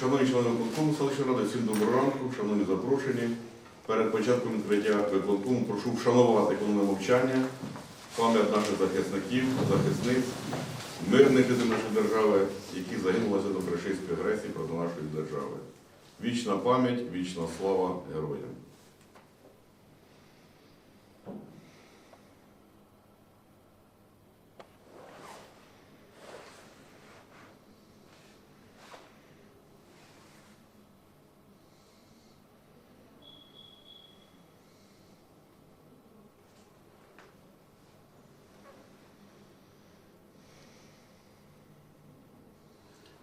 Шановні члени виконкому селищної ради, всім доброго ранку, шановні запрошені. Перед початком відкриття виконкому прошу вшанувати хвилиною мовчання пам'ять наших захисників, захисниць, мирних людей нашої держави, які загинулися до фашистської агресії проти нашої держави. Вічна пам'ять, вічна слава героям.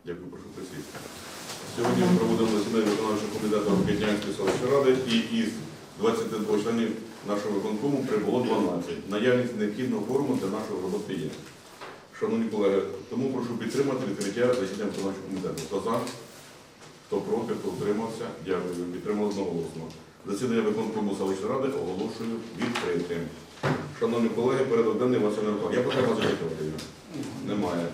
Дякую, прошу присісти. Проводимо засідання виконавчого комітету Рокетнянської селищної ради і із 22 членів нашого виконкому прибуло 12. Наявність необхідного форуму для нашої роботи є. Шановні колеги, тому прошу підтримати відкриття засідання виконавчого комітету. Хто за? Хто проти, хто утримався? Дякую. Підтримали одноголосно. Засідання виконкому селищної ради оголошую відкритим. Шановні колеги, порядок денний вас не Я потрібно зачитувати. Немає.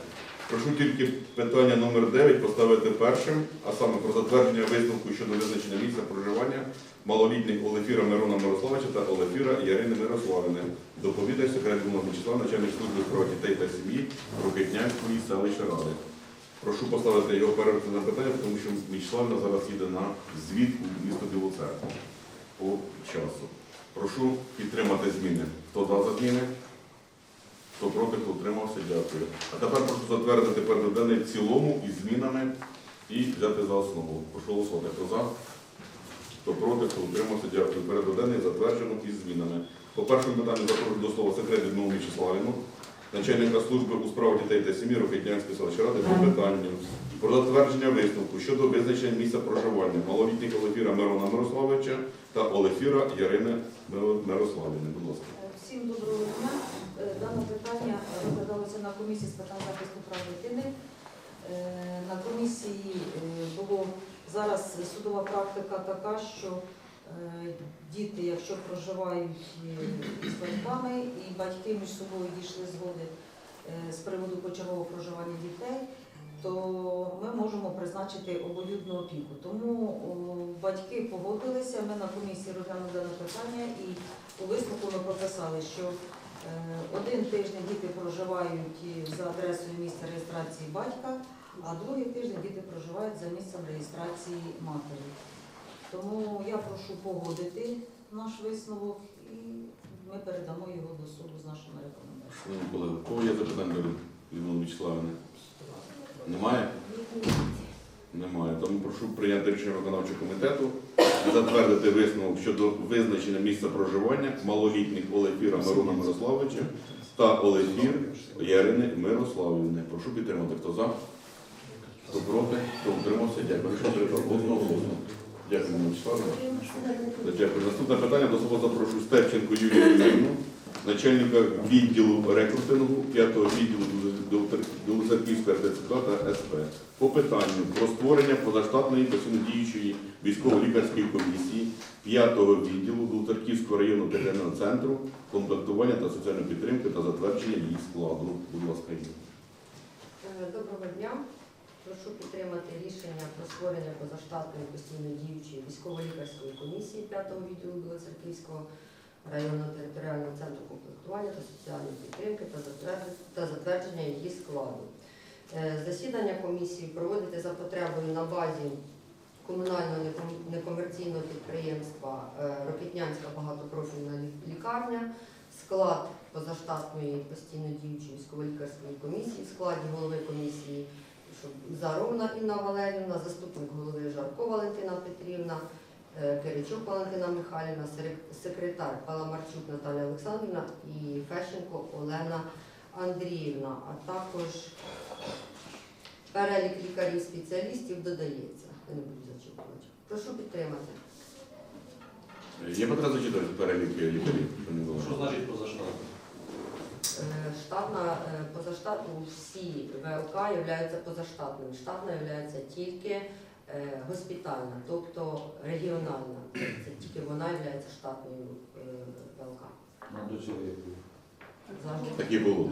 Прошу тільки питання номер 9 поставити першим, а саме про затвердження висновку щодо визначення місця проживання малолітніх Олефіра Мирона Мирославича та Олефіра Ярини Мирославини. Доповідач секретар Гумна Вячеслав, начальник служби справ дітей та сім'ї Рокетнянської селищної ради. Прошу поставити його перше на питання, тому що Вячеславна зараз їде на звідку в місто Білу Церкву по часу. Прошу підтримати зміни. Хто за за зміни? Хто проти, хто утримався, дякую. А тепер прошу затвердити порядок денний в цілому із змінами і взяти за основу. Прошу голосувати. Хто за? Хто проти, хто утримався, дякую. Порядок денний затверджено із змінами. По першому питанню запрошую до слова секрет Людмилу Вячеславівну, начальника служби у справах дітей та сім'ї Рокетнянської селищної ради по питанню про затвердження висновку щодо визначення місця проживання малолітніх Олефіра Мирона Мирославовича та Олефіра Ярини Мирославівни. Будь ласка. Всім доброго дня. Е, Дане питання розглядалося на комісії з питань захисту прав дитини. Е, На комісії е, було зараз судова практика така, що діти, якщо проживають з батьками і батьки між собою дійшли згоди з приводу почергового проживання дітей, то ми можемо призначити обоюдну опіку. Тому батьки погодилися, ми на комісії розглянули дане питання і у висновку ми прописали, що один тиждень діти проживають за адресою місця реєстрації батька, а другий тиждень діти проживають за місцем реєстрації матері. Тому я прошу погодити наш висновок і ми передамо його до суду з нашими рекомендаціями. Колеги, у кого є запитання до Людмили Вячеславівни? Немає? Немає. Тому прошу прийняти рішення виконавчого комітету, затвердити висновок щодо визначення місця проживання малолітніх Олефіра Мирона Мирославовича та Олефір Ярини Мирославівни. Прошу підтримати. Хто за? Хто проти? Хто утримався? Дякую. Треба? Одноголосно. Дякую, Людмила Дякую. Наступне питання до слова запрошую Степченко Юрію Юрійовну, начальника відділу рекрутингу 5-го відділу Білоцерківської РТЦК та СП по питанню про створення позаштатної постійно діючої військово-лікарської комісії 5-го відділу Білоцерківського району територіального центру комплектування та соціальної підтримки та затвердження її складу. Будь ласка. Е, Доброго дня. Прошу підтримати рішення про створення позаштатної постійно діючої військово-лікарської комісії 5-го відділу Білоцерківського районного територіального центру комплектування та соціальної підтримки та затвердження, її складу. Е, Засідання комісії проводити за потребою на базі комунального некомерційного підприємства е, Рокетнянська багатопрофільна лікарня, склад позаштатної постійно діючої військово-лікарської комісії, в складі голови комісії Заровна Інна Валерівна, заступник голови Жарко Валентина Петрівна, Киричук Валентина Михайлівна, секретар Паламарчук Наталя Олександрівна і Фещенко Олена Андріївна, а також перелік лікарів-спеціалістів додається. Я не буду зачитувати. Прошу підтримати. Є потреба зачитати перелік лікарів? Що значить позаштатно? Е, Штатна, е, позаштатна, всі ВЛК являються позаштатними. Штатна є тільки е, госпітальна, тобто регіональна. Це тільки вона є штатною е, було? Завжди. Такі було.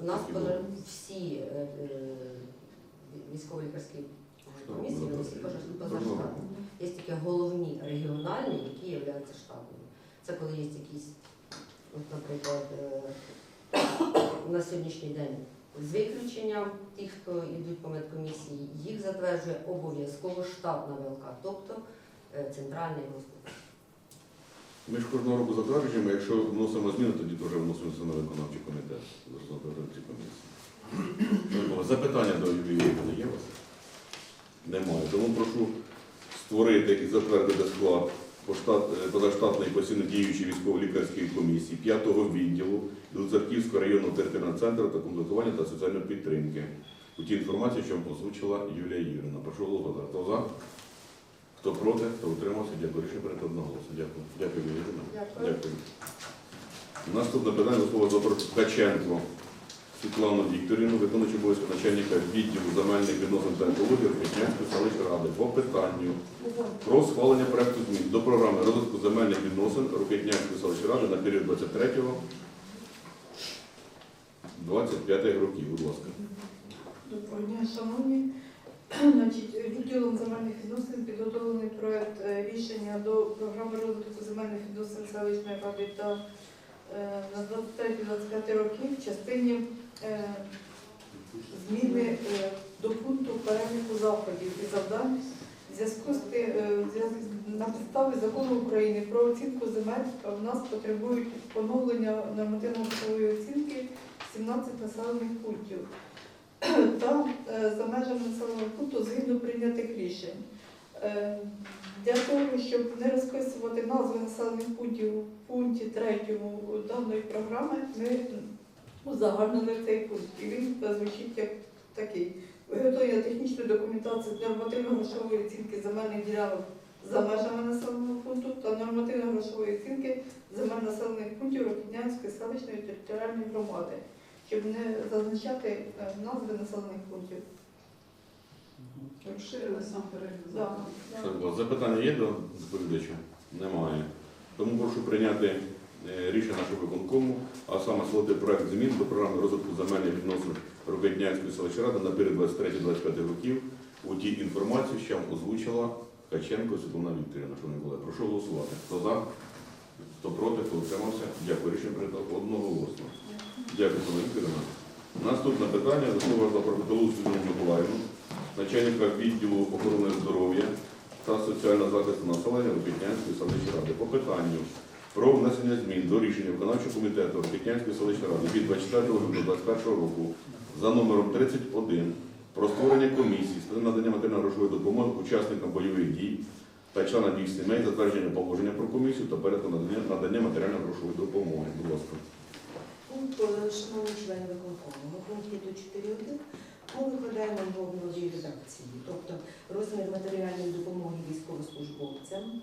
У нас всі е, е, військово-лікарській Штаб, комісії, вони всі позаштатні. Є тільки головні регіональні, які являються штабними. Це коли є якісь, наприклад, е, на сьогоднішній день з виключенням тих, хто йдуть по медкомісії, їх затверджує обов'язково штабна ВЛК, тобто е, центральний госпіталь. Ми ж кожного року затверджуємо, якщо вносимо зміни, тоді теж вносимося на виконавчий комітет з розробки комісії. Запитання до Ігорівни є у вас? Немає. Тому прошу створити і затвердити склад позаштатної постійно діючої військово-лікарської комісії 5-го відділу Білоцерківського районного територіального центру та комплектування та соціальної підтримки. У тій інформації, що озвучила Юлія Юрівна. Прошу голосувати. Хто за? Хто проти, хто утримався, дякую. Рішення перед одноголосно. Дякую. Дякую, Юлія Юрівна. Дякую. Дякую. Наступне питання до слова Ткаченко Світлану Вікторівну, виконуючу обов'язки начальника відділу земельних відносин та екології Рокетнянської селищної ради по питанню про схвалення проекту змін до програми розвитку земельних відносин Рокетнянської селищної ради на період 23-25 років. Будь ласка. Доброго дня, шановні. Відділом земельних відносин підготовлений проект е, рішення до програми розвитку земельних відносин селищної ради та на 23-25 роки в частині е, зміни е, до пункту переліку заходів і завдань в зв'язку з тим, е, на підставі закону України про оцінку земель в нас потребують поновлення нормативно-грошової оцінки 17 населених пунктів та е, за межами населеного пункту згідно прийнятих рішень. Для того, щоб не розписувати назви населених пунктів у пункті 3 даної програми, ми узагальнили цей пункт. І він звучить як такий. Виготовлення технічної документації нормативно-грошової оцінки земельних ділянок за межами населеного пункту та нормативно-грошової оцінки земель населених пунктів Рокітнянської селищної територіальної громади щоб не зазначати е, назви населених пунктів. Розширили сам Так, у запитання є до доповідача? Немає. Тому прошу прийняти е, рішення нашого виконкому, а саме схвалити проект змін до програми розвитку земельних відносин Рокетнянської селищної ради на період 23-25 років у тій інформації, що озвучила Ткаченко Світлана Вікторівна, не було. Прошу голосувати. Хто за? Хто проти, хто утримався? Дякую. Рішення прийнято одноголосно. Дякую, Світлана Вікторівна. Наступне питання до слова запропонував Світлану Миколаївну, начальника відділу охорони здоров'я та соціального захисту населення Рокітнянської селищної ради по питанню про внесення змін до рішення виконавчого комітету Рокітнянської селищної ради від 24 грудня 2021 року за номером 31 про створення комісії з надання матеріально-грошової допомоги учасникам бойових дій та членам їх сімей, затвердження положення про комісію та порядку надання, надання матеріально-грошової допомоги. Будь ласка. Пункт, шановні члени виконкому, ми пункті до 4.1 ми викладаємо його в новій редакції, тобто розмір матеріальної допомоги військовослужбовцям.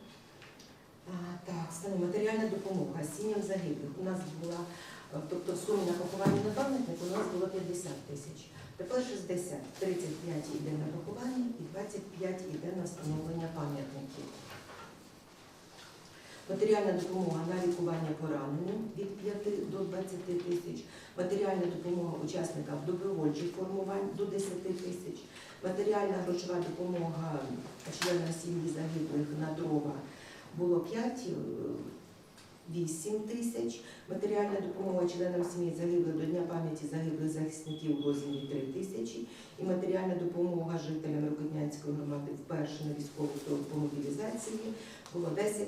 А, так, стане матеріальна допомога сім'ям загиблих. У нас була, тобто в на поховання на пам'ятник у нас було 50 тисяч. Тепер 60, 35 йде на поховання і 25 йде на встановлення пам'ятників. Матеріальна допомога на лікування пораненим від 5 до 20 тисяч, матеріальна допомога учасникам добровольчих формувань до 10 тисяч, матеріальна грошова допомога членам сім'ї загиблих на дрова було 5, 8 тисяч, матеріальна допомога членам сім'ї загиблих до Дня пам'яті загиблих захисників у 3 тисячі. І матеріальна допомога жителям Рокотнянської громади вперше на військову службу мобілізації було 10-15.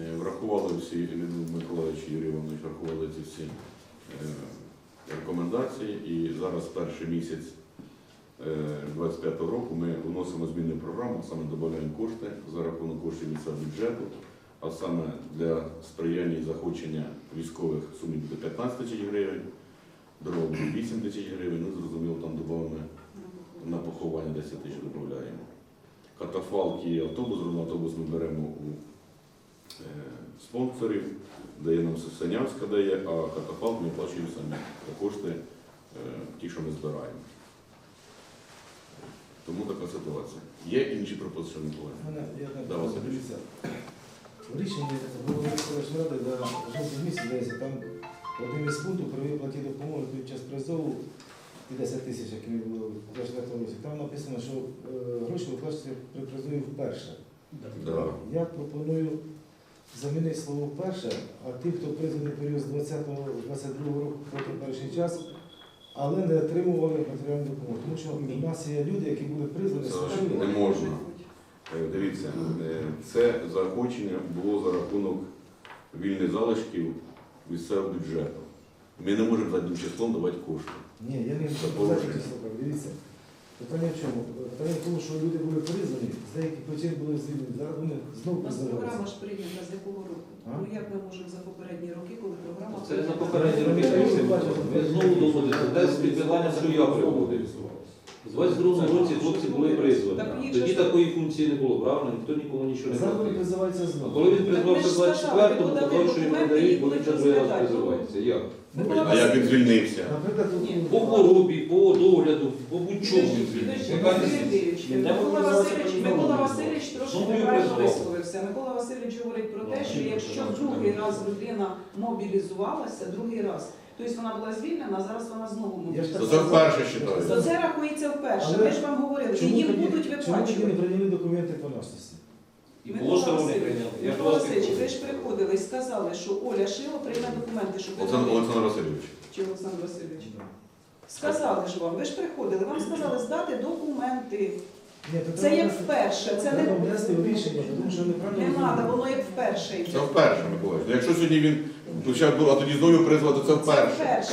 Е, Врахували всі, Леонід Миколаївич Юрій Іванович врахували ці всі е, рекомендації. І зараз перший місяць е, 25-го року ми вносимо зміни в програму, саме додаємо кошти за рахунок коштів місцевого бюджету, а саме для сприяння і захочення військових сумів буде 15 тисяч гривень, дорога буде 8 тисяч гривень, ну зрозуміло, там додаємо на поховання 10 тисяч додаємо. Катафалки і автобус, автобус ми беремо у е, спонсорів, дає нам Сенявська дає, а катафалк ми оплачуємо самі кошти, е, ті, що ми збираємо. Тому така ситуація. Є інші пропозиції? Мене я так Да, Василь. дивіться. В рішенні було селищної ради за жовтий місяць, здається, там один із пунктів при виплаті допомоги під час ті 10 тисяч, які ми були в 24 році, там написано, що е, гроші виплачуються при призові вперше. Да. Я пропоную замінити слово вперше, а ті, хто призваний в період з 20-22 року по теперішній час, але не отримували матеріальну допомогу. Тому що в нас є люди, які були призвані Це не можна. Е, Дивіться, е, це заохочення було за рахунок вільних залишків місцевого бюджету. Ми не можемо заднім числом давати кошти. Ні, я не хочу положення. число. Дивіться. Питання в чому? Питання в тому, що люди були призвані, з деяких причин були звільнені. Зараз вони знову У нас програма ж прийнята з якого року? А? Ну як ми можемо за попередні роки, коли програма Це на попередні роки ви знову доводите, де з підбивання, що я приводив. У 22 році хлопці були призвані. Так їх Тоді ж- такої функції не було, правильно? Ніхто нікому нічого не Зараз платив. А знову. коли він призвався в 24-му, ви то що йому не дають, бо він вже другий раз призивається. Як? А як він звільнився? Наприклад, Ні. По хворобі, по догляду, по будь-чому. він звільнився. Микола Васильович, Микола Васильович трошки Знову неправильно висловився. Микола Васильович говорить про те, що Ну, якщо ну, другий ну, раз людина мобілізувалася, другий раз, тобто вона була звільнена, а зараз вона знову ж То це То рахується вперше. Ми ж вам говорили, чому їм будуть Чому не виплачувати. прийняли документи по? І було ж вони прийняли. Микола Васильович, ви ж приходили і сказали, що Оля Шило прийме документи, щоб ви Олександр Васильович. Чи Олександр Васильович? Сказали ж вам, ви ж приходили, вам сказали здати документи. Ні, то Це треба як внести- вперше, це не Треба внести в рішення, тому що неправильно. не треба, воно як вперше йде. Це вперше, Миколаївич. Ну, Якщо сьогодні він почав, а тоді знову призвати, це вперше.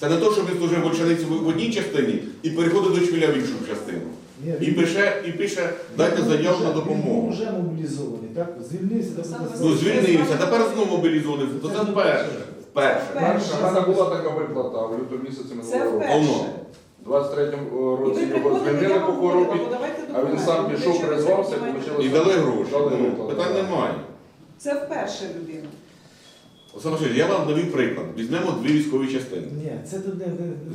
Це не то, що він служив в в одній частині і переходить до Чвіля в іншу частину. Ні, І він- пише, і пише, дайте він заяву вже- на Він допомогу. вже мобілізований, так? Звільнився, так? Саме Ну, звільнився, тепер знову мобілізований. То це вперше. Вперше. Мене була така виплата в лютому місяці Це минулого року. вперше. Воно. У 23-му І році ви його звільнили по вам говорила, хворобі, подавайте а він документи. сам Ви пішов, що, призвався, і піднімаєте? І дали гроші. Дали Ну, виплату. питань немає. Це вперше людина. Олександр Васильович, я вам навів приклад. Візьмемо дві військові частини. Ні, це тут не...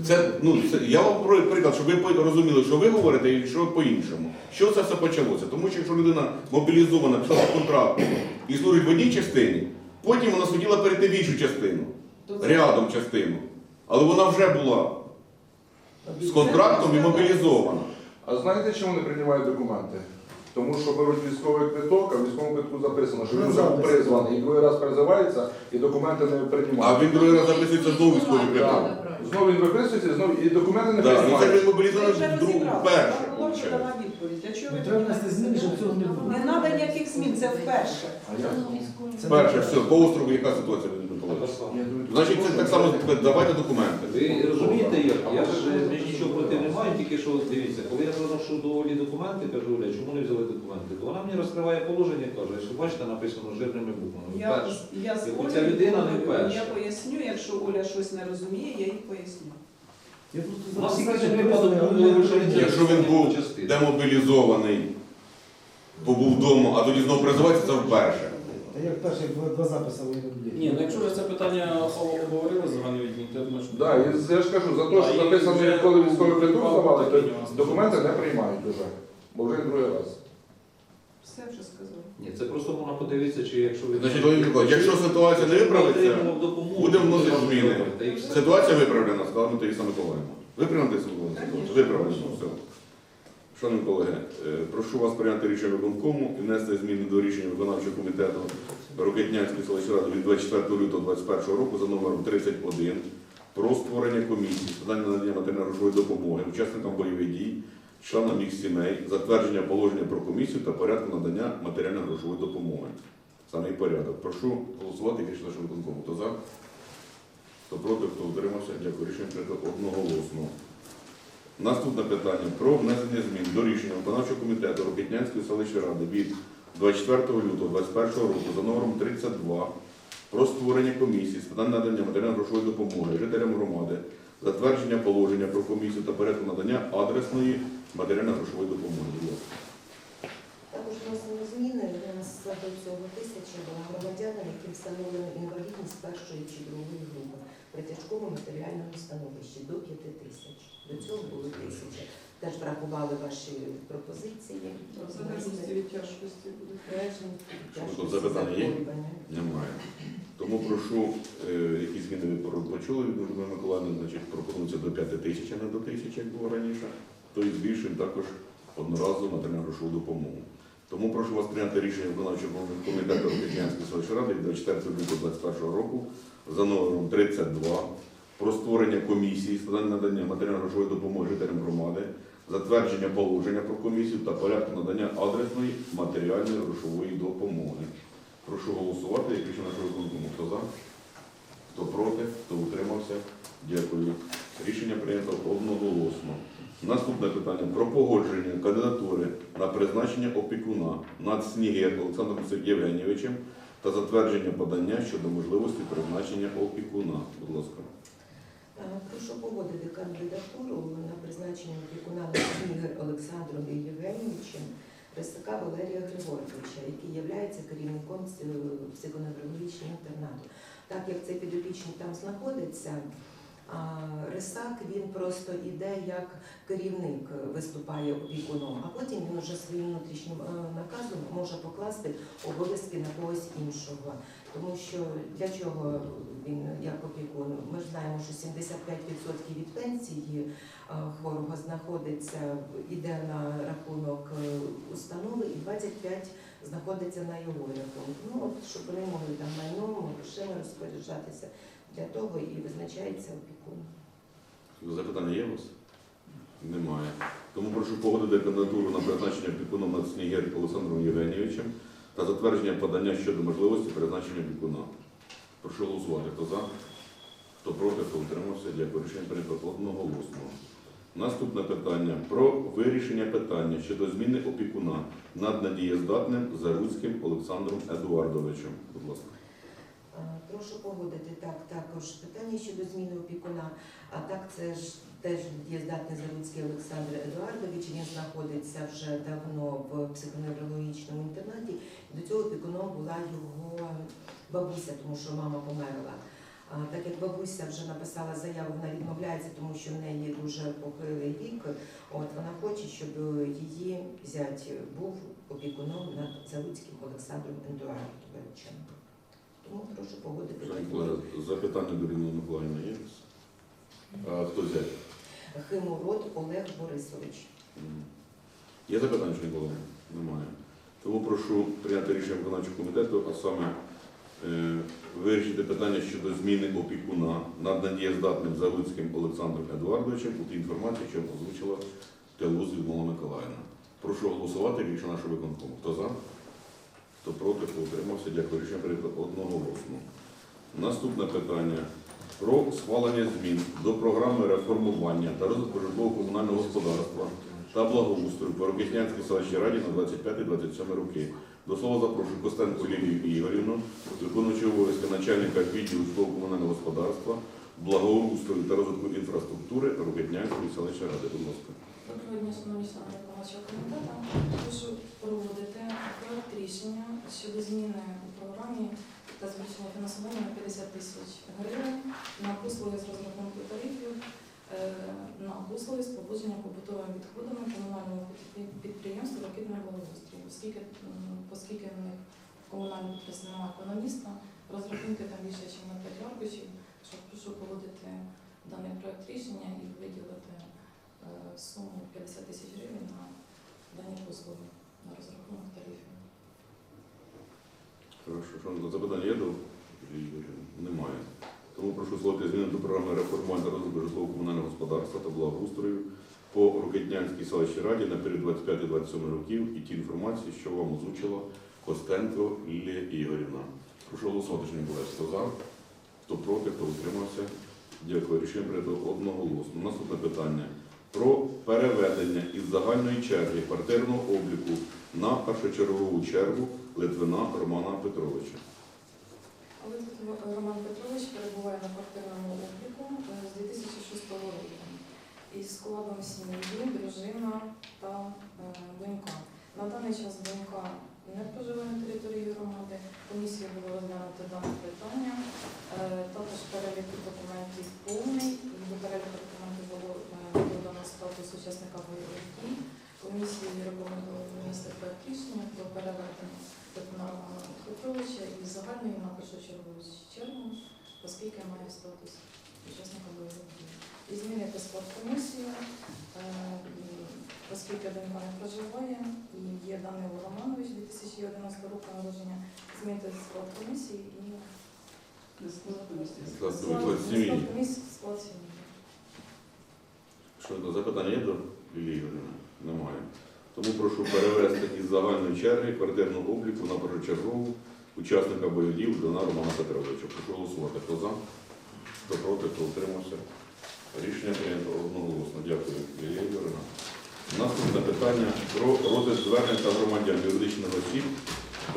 Це, ну, це, я вам про приклад, щоб ви по- розуміли, що ви говорите і що по-іншому. Що це все почалося? Тому що якщо людина мобілізована пішла по контракту і служить в одній частині, потім вона хотіла перейти в іншу частину, рядом частину. Але вона вже була з контрактом і мобілізована. А знаєте, чому не приймають документи? Тому що беруть військовий квиток, а в військовому квитку записано, що він вже був призваний, і другий раз призивається, і документи не приймають. А він другий раз записується знову військовий квиток. Так. Знову він виписується, знову і документи не Да, ну це приймають. він мобілізований вже виходить. дана відповідь. Чого ви треба внести зміни, щоб цього не було. Не треба ніяких змін, це вперше. Як? Це Перше, все, по острову яка ситуація Леонід Миколаївич? Я думаю, Значить, це так само давайте документи. Ви розумієте, як? Я ж е, нічого проти не маю, тільки що от дивіться, коли я приношу до Олі документи, кажу, Оля, чому не взяли документи? То вона мені розкриває положення і каже, що бачите, написано жирними буквами. Я, я з Яку Олею ця людина не вперше. Я поясню, якщо Оля щось не розуміє, я їй поясню. Я У нас випадок був, не- Якщо він був демобілізований, побув вдома, а тоді знову призивається, це вперше. Та як перші два, два записи дії. Ні, ну якщо ви це питання обговорили з загальною відмінь, то я думаю, що... Да, і я ж кажу, за те, А, що і написано, вже коли військовий здавали, то документи не приймають вже. Бо вже другий раз. Все вже сказала. Ні, це просто можна подивитися, чи якщо ви... Значить, Леонід Миколаївич, якщо ситуація не виправиться, будемо вносити зміни. Ситуація виправлена, скажемо Таїса Миколаївна. Виправлена Таїса Миколаївна? Виправлена, все. Шановні колеги, е, прошу вас прийняти рішення виконкому і внести зміни до рішення виконавчого комітету Рокетнянської селищної ради від 24 лютого 2021 року за номером 31 про створення комісії з питань надання матеріально-грошової допомоги учасникам бойових дій, членам їх сімей, затвердження положення про комісію та порядку надання матеріально-грошової допомоги. Саме і порядок. Прошу голосувати як рішення нашого. Хто за? Хто проти, хто утримався? Дякую. Рішення прийнято одноголосно. Наступне питання про внесення змін до рішення виконавчого комітету Рокетнянської селищної ради від 24 лютого 2021 року за номером 32 про створення комісії з питань надання матеріально-грошової допомоги жителям громади, затвердження положення про комісію та порядку надання адресної матеріально-грошової допомоги. Також вносимо зміни у нас до цього тисячі була встановлено інвалідність першої чи другої групи при тяжкому матеріальному становищі до 5 тисяч. До цього було тисяча. Теж врахували ваші пропозиції. В залежності від тяжкості буде. Запитання є? Немає. Тому прошу, е, які зміни ви почули від Людмили Миколаївни, значить пропонується до 5 тисяч, а не до тисячі, як було раніше, то і збільшуємо також одноразову матеріальну грошову допомогу. Тому прошу вас прийняти рішення виконавчого комітету Рокетнянської селищної ради від 24 лютого 2021 року за номером 32 про створення комісії з питань надання матеріально-грошової допомоги жителям громади, затвердження положення про комісію та порядку надання адресної матеріальної грошової допомоги. Прошу голосувати, як рішення нашого виконкому. Хто за? Хто проти, хто утримався? Дякую. Рішення прийнято одноголосно. Наступне питання про погодження кандидатури на призначення опікуна над Снігир Олександром Євгенійовичем та затвердження подання щодо можливості призначення опікуна. Будь ласка. Е, Прошу погодити кандидатуру на призначення опікуна Ігор Олександром Євгенійовичем Рисака Валерія Григоровича, який є керівником психоневрологічного інтернату. Так як цей підопічний там знаходиться, Рисак він просто іде як керівник, виступає опікуном, а потім він уже своїм внутрішнім е, наказом може покласти обов'язки на когось іншого. Тому що для чого він як опікун? Ми ж знаємо, що 75% від пенсії е, хворого знаходиться, іде на рахунок е, установи, і 25 знаходиться на його рахунку. Ну щоб вони могли там майном, грошима розпоряджатися. Для того і визначається опікун. Запитання є у вас? Немає. Тому прошу погодити кандидатуру на призначення опікуном над Снігир Олександром Євгенійовичем та затвердження подання щодо можливості призначення опікуна. Прошу голосувати. Хто за? Хто проти, хто утримався? Дякую. Рішення прийнято одноголосно. Наступне питання про вирішення питання щодо зміни опікуна над надієздатним Заруцьким Олександром Едуардовичем. Будь ласка. Прошу погодити так, також питання щодо зміни опікуна. А так це ж теж дієздатний Заводський Олександр Едуардович. Він знаходиться вже давно в психоневрологічному інтернаті. До цього опікуном була його бабуся, тому що мама померла. А так як бабуся вже написала заяву, вона відмовляється, тому що в неї дуже похилий вік. От вона хоче, щоб її зять був опікуном над Залуцьким Олександром Едуардовичем. Тому прошу погодити Запитання до Рівної Миколаївни є? А, Хто взяти? Химурод Олег Борисович. Є запитання, що ніколи? Немає. Тому прошу прийняти рішення виконавчого комітету, а саме е, вирішити питання щодо зміни опікуна над надієздатним Заводським Олександром Едуардовичем у тій інформації, що озвучила Телуз Людмила Миколаївна. Прошу голосувати рішення нашого виконкому. Хто за? Хто проти, хто утримався? Дякую. Рішення прийнято одноголосно. Наступне питання про схвалення змін до програми реформування та розвитку житлово-комунального господарства та благоустрою по Рокетнянській селищній раді на 25-27 роки. До слова запрошую Костенко Лілію Ігорівну, виконуючого обов'язки начальника відділу житлово-комунального господарства, благоустрою та розвитку інфраструктури Рокетнянської селищної ради. Будь ласка. Виконавчого комітету. Прошу проводити проект рішення щодо зміни у програмі та збільшення фінансування на 50 тисяч гривень на послуги з розрахунку тарифів, е, на послуги з поводження побутовими відходами комунального підприємства «Ракетний благоустрій». Оскільки, оскільки в них в комунальному підприємстві немає економіста, розрахунки там більше, ніж на 5 аркушів, що прошу погодити даний проект рішення і виділити суму 50 тисяч гривень на дані послуги на розрахунок тарифів. Хорошо. Що запитання є до Немає. Тому прошу слухати зміни до програми реформування розвитку житлово-комунального господарства та благоустрою по Рокетнянській селищній раді на період 25-27 років і ті інформації, що вам озвучила Костенко Лілія Ігорівна. Прошу голосувати, що не було. Хто за? Хто проти, хто утримався? Дякую. Рішення прийнято одноголосно. Наступне питання про переведення із загальної черги квартирного обліку на першочергову чергу Литвина Романа Петровича. Роман Петрович перебуває на квартирному обліку е, з 2006 року із складом сім'ї, дружина та е, донька. На даний час донька не проживає на території громади. Комісія було розглянути дане питання. Е, Також перелік документів повний. До переліку документів було статус учасника бойових дій. Комісії рекомендували внести проект рішення про переведення Романа Петровича із загальної на першочергову чергу, оскільки має статус учасника бойових дій. і змінити склад комісії, е, оскільки донька не проживає, і є Данило Романович 2011 року народження, змінити склад комісії і склад комісії склад сім'ї. Що до запитання є до Лілії Юріївни? Немає. Тому прошу перевести із загальної черги квартирного обліку на першочергову учасника бойових Дона Романа Петровича. Прошу голосувати. Хто за? Хто проти, хто утримався? Рішення прийнято одноголосно. Дякую, Лілія Юріївна. Наступне питання про розгляд звернень та громадян юридичних осіб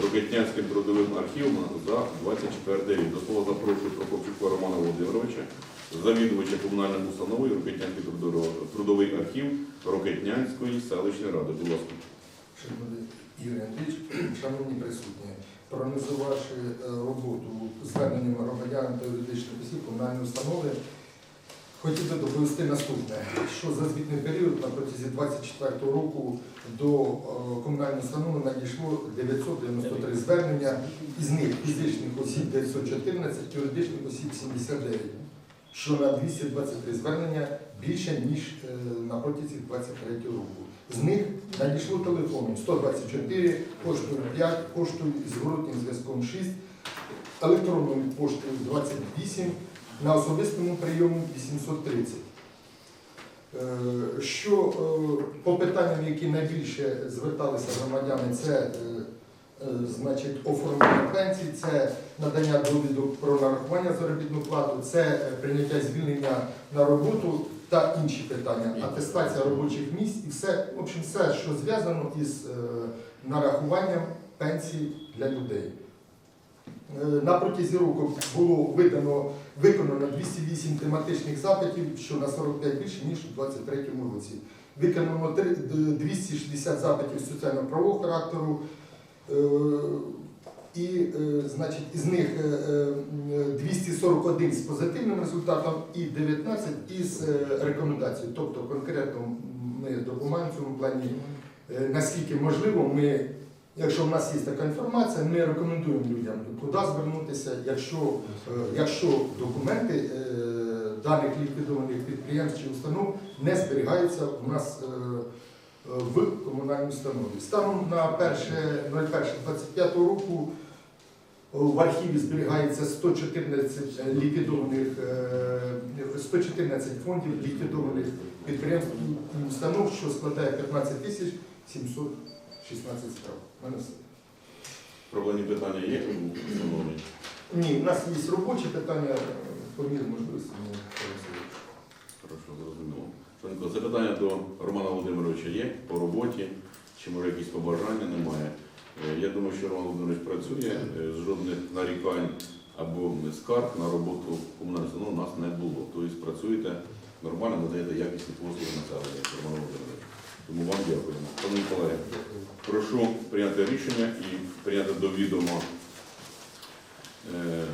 Рокетнянським трудовим архівом за 24 рік. До слова запрошую Прокопчука Романа Володимировича, завідувача комунальною установою Рокетнянський трудовий архів Рокетнянської селищної ради. Будь ласка. Шановний Юрій Андрійович, шановні присутні, проаналізувавши е, роботу зверненням громадян та юридичних осіб комунальної установи, хотів би доповісти наступне, що за звітний період на протязі 24 року до е, комунальної установи надійшло 993 звернення, із них фізичних осіб 914, юридичних осіб 79, що на 223 звернення більше, ніж е, на протязі 23 року. З них надійшло телефоном 124, поштою 5, поштою з зворотнім зв'язком 6, електронною поштою 28, на особистому прийому 830. Е, Що е, по питанням, які найбільше зверталися громадяни, це значить, оформлення пенсій, це надання довідок про нарахування заробітну плату, це е, прийняття звільнення на роботу та інші питання, атестація робочих місць і все, в общем, все, що зв'язано із е, нарахуванням пенсій для людей. Е, На протязі року було видано, виконано 208 тематичних запитів, що на 45 більше, ніж у 2023 році. Виконано 260 запитів соціально-правового характеру, е, і, е, значить, із них е, е, 241 з позитивним результатом і 19 із е, рекомендацією. Тобто конкретно ми допомагаємо в цьому плані, е, наскільки можливо, ми, якщо в нас є така інформація, ми рекомендуємо людям, куди звернутися, якщо, е, якщо документи е, даних ліквідованих підприємств чи установ не зберігаються у нас е, е, в комунальній установі. Станом на 1.01.25 року в архіві зберігається 114 ліквідованих, е, 114 фондів ліквідованих підприємств і установ, що складає 15 тисяч 716 справ. Проблемні питання є, шановні? Ні, у нас є робочі питання, по мірі можливості. ми Швидко, запитання до Романа Володимировича є по роботі, чи може якісь побажання немає. Е, Я думаю, що Роман Володимирович працює, е, жодних нарікань або скарг на роботу комунальної установи у нас не було. Тобто працюєте нормально, надаєте якісні послуги населення, Роман Володимирович. Тому вам дякуємо. Шановні колеги, прошу прийняти рішення і прийняти до відома е,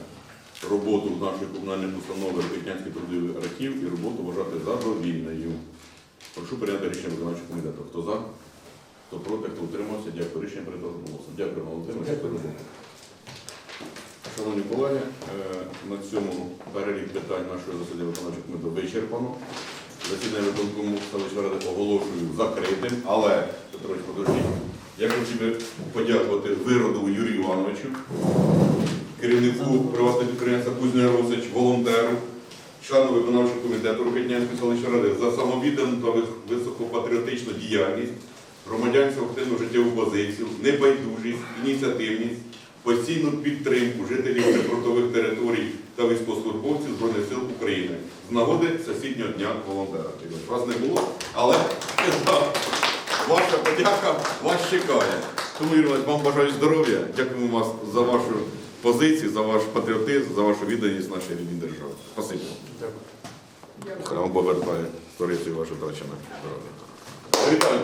роботу нашої комунальної установи Рокетнянський трудовий архів і роботу вважати задовільною. Прошу прийняти рішення виконавчого комітету. Хто за? Хто проти, хто утримався? Дякую. Рішення прийнято голосом. Дякую, Володимир. Дякую. роботу. Шановні колеги, е, на цьому перелік питань нашої засідання виконавчого комітету вичерпано. Засідання виконкому селищної ради оголошую закритим, але, Петрович, подождіть, я хочу подякувати Виродову Юрію Івановичу, керівнику приватного підприємства Кузня Росич, волонтеру, члену виконавчого комітету Рокетнянської селищної ради за самовіддану та високопатріотичну діяльність, громадянську активну життєву позицію, небайдужість, ініціативність, постійну підтримку жителів прифронтових територій та військовослужбовців Збройних сил України з нагоди Всесвітнього дня волонтера. Вас не було, але ваша подяка вас чекає. Тому, Юрій вам бажаю здоров'я. Дякуємо вас за вашу позицію, за ваш патріотизм, за вашу відданість нашій рідній державі. Спасибо. Хай вам повертає сторицю вашу. Вітаю.